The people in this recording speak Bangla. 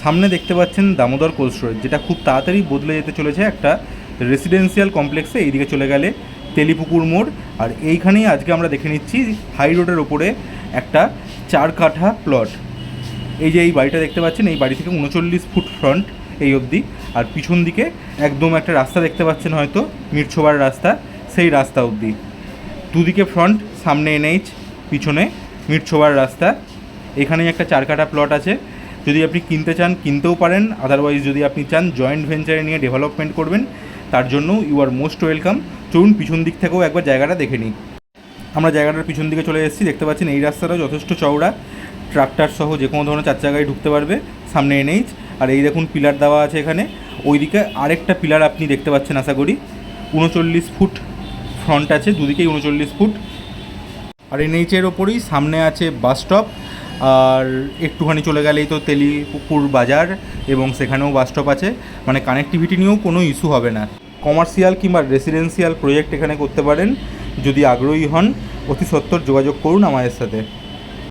সামনে দেখতে পাচ্ছেন দামোদর কোল্ড স্টোরেজ যেটা খুব তাড়াতাড়ি বদলে যেতে চলেছে একটা রেসিডেন্সিয়াল কমপ্লেক্সে এইদিকে চলে গেলে তেলিপুকুর মোড়। আর এইখানেই আজকে আমরা দেখে নিচ্ছি হাই রোডের ওপরে একটা চার কাঠা প্লট এই যে এই বাড়িটা দেখতে পাচ্ছেন, এই বাড়ি থেকে উনচল্লিশ ফুট ফ্রন্ট এই অবধি। আর পিছন দিকে একদম একটা রাস্তা দেখতে পাচ্ছেন হয়তো, মিরছোবার রাস্তা, সেই রাস্তা অবধি। দুদিকে ফ্রন্ট সামনে এনএইচ, পিছনে মিরছোবার রাস্তা। এখানেই একটা চার কাঠা প্লট আছে। যদি আপনি কিনতে চান, কিনতেও পারেন। আদারওয়াইজ যদি আপনি চান জয়েন্ট ভেঞ্চারে নিয়ে ডেভেলপমেন্ট করবেন, তার জন্য ইউ আর মোস্ট ওয়েলকাম চলুন পিছন দিক থেকেও একবার জায়গাটা দেখে নিই। আমরা জায়গাটার পিছন দিকে চলে এসেছি, দেখতে পাচ্ছেন এই রাস্তাটাও যথেষ্ট চওড়া। ট্রাক্টর সহ যে কোনো ধরনের চার চাকায় ঢুকতে পারবে, সামনে এনেইচ আর এই দেখুন পিলার দেওয়া আছে এখানে। ওইদিকে আরেকটা পিলার আপনি দেখতে পাচ্ছেন, আশা করি। উনচল্লিশ ফুট ফ্রন্ট আছে, দুদিকেই উনচল্লিশ ফুট। আর এনএইচের ওপরেই সামনে আছে বাস স্টপ আর একটুখানি চলে গেলেই তো তেলিপুকুর বাজার এবং সেখানেও বাসস্টপ আছে। মানে কানেক্টিভিটি নিয়েও কোনো ইস্যু হবে না। কমার্শিয়াল কিংবা রেসিডেন্সিয়াল প্রজেক্ট এখানে করতে পারেন। যদি আগ্রহী হন, অতি সত্বর যোগাযোগ করুন আমাদের সাথে।